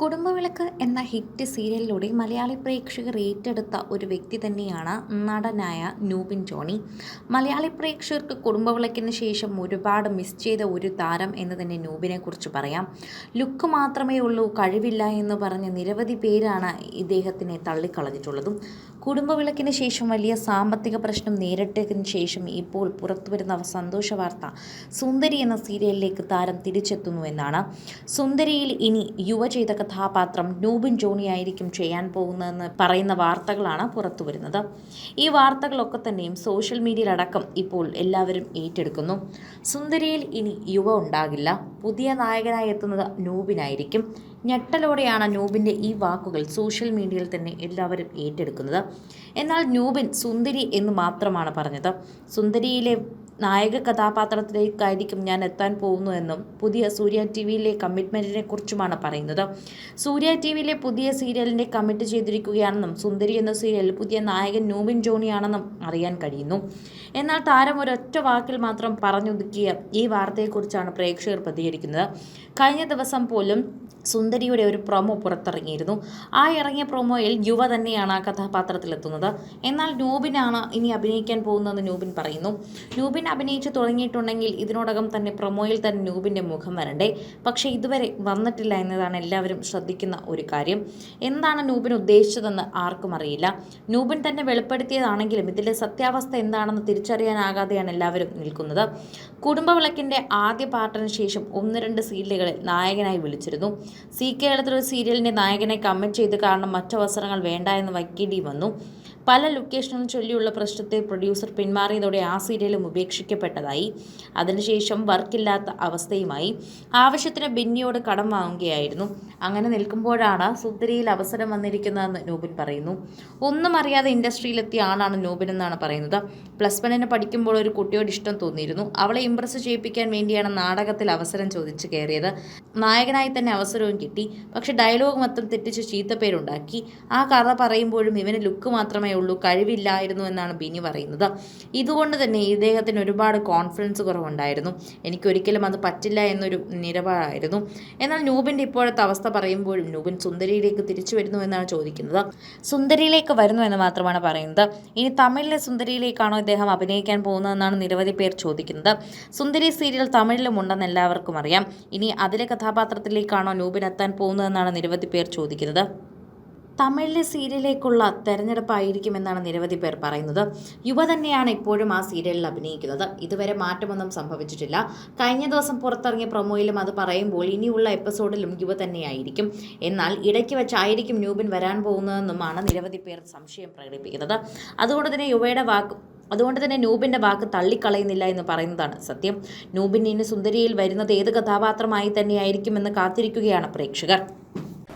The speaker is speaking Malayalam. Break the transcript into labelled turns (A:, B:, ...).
A: കുടുംബവിളക്ക് എന്ന ഹിറ്റ് സീരിയലിലൂടെ മലയാളി പ്രേക്ഷകർ ഏറ്റെടുത്ത ഒരു വ്യക്തി തന്നെയാണ് നടനായ നൂബിൻ ജോണി. മലയാളി പ്രേക്ഷകർക്ക് കുടുംബവിളക്കിന് ശേഷം ഒരുപാട് മിസ് ചെയ്ത ഒരു താരം എന്ന് തന്നെ നൂബിനെ കുറിച്ച് പറയാം. ലുക്ക് മാത്രമേ ഉള്ളൂ കഴിവില്ല എന്ന് പറഞ്ഞ് നിരവധി പേരാണ് ഇദ്ദേഹത്തിനെ തള്ളിക്കളഞ്ഞിട്ടുള്ളതും. കുടുംബവിളക്കിന് ശേഷം വലിയ സാമ്പത്തിക പ്രശ്നം നേരിട്ടതിന് ശേഷം ഇപ്പോൾ പുറത്തുവരുന്ന സന്തോഷ വാർത്ത സുന്ദരി എന്ന സീരിയലിലേക്ക് താരം തിരിച്ചെത്തുന്നു എന്നാണ്. സുന്ദരിയിൽ ഇനി യുവ ചെയ്ത കഥാപാത്രം നൂബിൻ ജോണി ആയിരിക്കും ചെയ്യാൻ പോകുന്നതെന്ന് പറയുന്ന വാർത്തകളാണ് പുറത്തു വരുന്നത്. ഈ വാർത്തകളൊക്കെ തന്നെയും സോഷ്യൽ മീഡിയയിലടക്കം ഇപ്പോൾ എല്ലാവരും ഏറ്റെടുക്കുന്നു. സുന്ദരിയിൽ ഇനി യുവ ഉണ്ടാകില്ല. പുതിയ നായകനായി എത്തുന്നത് നൂബിനായിരിക്കും ഞെട്ടലോടെയാണ് നൂബിന്റെ ഈ വാക്കുകൾ സോഷ്യൽ മീഡിയയിൽ തന്നെ എല്ലാവരും ഏറ്റെടുക്കുന്നത്. എന്നാൽ നൂബിൻ സുന്ദരി എന്ന് മാത്രമാണ് പറഞ്ഞത്. സുന്ദരിയിലെ നായക കഥാപാത്രത്തിലേക്കായിരിക്കും ഞാൻ എത്താൻ പോകുന്നതെന്നും പുതിയ സൂര്യ ടി വിയിലെ കമ്മിറ്റ്മെന്റിനെ കുറിച്ചുമാണ് പറയുന്നത്. സൂര്യ ടി വിയിലെ പുതിയ സീരിയലിന്റെ കമ്മിറ്റ് ചെയ്തിരിക്കുകയാണെന്നും സുന്ദരി എന്ന സീരിയലിൽ പുതിയ നായകൻ ന്യൂബിൻ ജോണിയാണെന്നും അറിയാൻ കഴിയുന്നു. എന്നാൽ താരം ഒരൊറ്റ വാക്കിൽ മാത്രം പറഞ്ഞൊതുക്കിയ ഈ വാർത്തയെക്കുറിച്ചാണ് പ്രേക്ഷകർ പ്രതികരിക്കുന്നത്. കഴിഞ്ഞ ദിവസം പോലും സുന്ദരിയുടെ ഒരു പ്രൊമോ പുറത്തിറങ്ങിയിരുന്നു. ആ ഇറങ്ങിയ പ്രൊമോയിൽ യുവ തന്നെയാണ് ആ കഥാപാത്രത്തിലെത്തുന്നത്. എന്നാൽ നൂബിനാണ് ഇനി അഭിനയിക്കാൻ പോകുന്നതെന്ന് നൂബിൻ പറയുന്നു. നൂബിൻ അഭിനയിച്ചു തുടങ്ങിയിട്ടുണ്ടെങ്കിൽ ഇതിനോടകം തന്നെ പ്രൊമോയിൽ തന്നെ നൂബിന്റെ മുഖം വരണ്ടേ? പക്ഷേ ഇതുവരെ വന്നിട്ടില്ല എന്നതാണ് എല്ലാവരും ശ്രദ്ധിക്കുന്ന ഒരു കാര്യം. എന്താണ് നൂബിൻ ഉദ്ദേശിച്ചതെന്ന് ആർക്കും അറിയില്ല. നൂബിൻ തന്നെ വെളിപ്പെടുത്തിയതാണെങ്കിലും ഇതിലെ സത്യാവസ്ഥ എന്താണെന്ന് തിരിച്ചറിയാനാകാതെയാണ് എല്ലാവരും നിൽക്കുന്നത്. കുടുംബവിളക്കിന്റെ ആദ്യ പാർട്ടിന് ശേഷം ഒന്ന് രണ്ട് സീരിയലുകളിൽ നായകനായി വിളിച്ചിരുന്നു. സി കേരളത്തിലൊരു സീരിയലിന്റെ നായകനെ കമ്മിറ്റ് ചെയ്ത് കാരണം മറ്റവസരങ്ങൾ വേണ്ട എന്ന് വയ്ക്കേണ്ടി വന്നു. പല ലൊക്കേഷനും ചൊല്ലിയുള്ള പ്രശ്നത്തെ പ്രൊഡ്യൂസർ പിന്മാറിയതോടെ ആ സീരിയലും ഉപേക്ഷിക്കപ്പെട്ടതായി. അതിനുശേഷം വർക്കില്ലാത്ത അവസ്ഥയുമായി ആവശ്യത്തിന് ബിന്നിയോട് കടം വാങ്ങുകയായിരുന്നു. അങ്ങനെ നിൽക്കുമ്പോഴാണ് സുന്ദരിയിൽ അവസരം വന്നിരിക്കുന്നതെന്ന് നൂബിൻ പറയുന്നു. ഒന്നും അറിയാതെ ഇൻഡസ്ട്രിയിലെത്തിയ ആളാണ് നൂബിൻ എന്നാണ് പറയുന്നത്. പ്ലസ് വണ്ണിനെ പഠിക്കുമ്പോൾ ഒരു കുട്ടിയോട് ഇഷ്ടം തോന്നിയിരുന്നു. അവളെ ഇംപ്രസ് ചെയ്യിപ്പിക്കാൻ വേണ്ടിയാണ് നാടകത്തിൽ അവസരം ചോദിച്ചു കയറിയത്. നായകനായി തന്നെ അവസരവും കിട്ടി. പക്ഷെ ഡയലോഗ് മൊത്തം തെറ്റിച്ച് ചീത്തപ്പേരുണ്ടാക്കി. ആ കഥ പറയുമ്പോഴും ഇവന് ലുക്ക് മാത്രമേ ഉള്ളൂ കഴിവില്ലായിരുന്നു എന്നാണ് ബിനി പറയുന്നത്. ഇതുകൊണ്ട് തന്നെ ഇദ്ദേഹത്തിന് ഒരുപാട് കോൺഫിഡൻസ് കുറവുണ്ടായിരുന്നു. എനിക്കൊരിക്കലും അത് പറ്റില്ല എന്നൊരു നിലപാടായിരുന്നു. എന്നാൽ നൂബിന്റെ ഇപ്പോഴത്തെ അവസ്ഥ പറയുമ്പോഴും നൂബിൻ സുന്ദരിയിലേക്ക് തിരിച്ചു വരുന്നു എന്നാണ് ചോദിക്കുന്നത്. സുന്ദരിയിലേക്ക് വരുന്നു എന്ന് മാത്രമാണ് പറയുന്നത്. ഇനി തമിഴിലെ സുന്ദരിയിലേക്കാണോ ഇദ്ദേഹം അഭിനയിക്കാൻ പോകുന്നതെന്നാണ് നിരവധി പേർ ചോദിക്കുന്നത്. സുന്ദരി സീരിയൽ തമിഴിലും ഉണ്ടെന്ന് എല്ലാവർക്കും അറിയാം. ഇനി അതിലെ കഥാപാത്രത്തിലേക്കാണോ നൂബിൻ എത്താൻ പോകുന്നതെന്നാണ് നിരവധി പേർ ചോദിക്കുന്നത്. തമിഴിലെ സീരിയലിലേക്കുള്ള തെരഞ്ഞെടുപ്പായിരിക്കുമെന്നാണ് നിരവധി പേർ പറയുന്നത്. യുവ തന്നെയാണ് ഇപ്പോഴും ആ സീരിയലിൽ അഭിനയിക്കുന്നത്. ഇതുവരെ മാറ്റമൊന്നും സംഭവിച്ചിട്ടില്ല. കഴിഞ്ഞ ദിവസം പുറത്തിറങ്ങിയ പ്രൊമോയിലും അത് പറയുമ്പോൾ ഇനിയുള്ള എപ്പിസോഡിലും യുവ തന്നെയായിരിക്കും. എന്നാൽ ഇടയ്ക്ക് വെച്ചായിരിക്കും ന്യൂബിൻ വരാൻ പോകുന്നതെന്നുമാണ് നിരവധി പേർ സംശയം പ്രകടിപ്പിക്കുന്നത്. അതുകൊണ്ട് തന്നെ യുവയുടെ വാക്ക് അതുകൊണ്ട് തന്നെ നൂബിന്റെ വാക്ക് തള്ളിക്കളയുന്നില്ല എന്ന് പറയുന്നതാണ് സത്യം. നൂബിൻ ഇനി സുന്ദരിയിൽ വരുന്നത് ഏത് കഥാപാത്രമായി തന്നെയായിരിക്കുമെന്ന് കാത്തിരിക്കുകയാണ് പ്രേക്ഷകർ.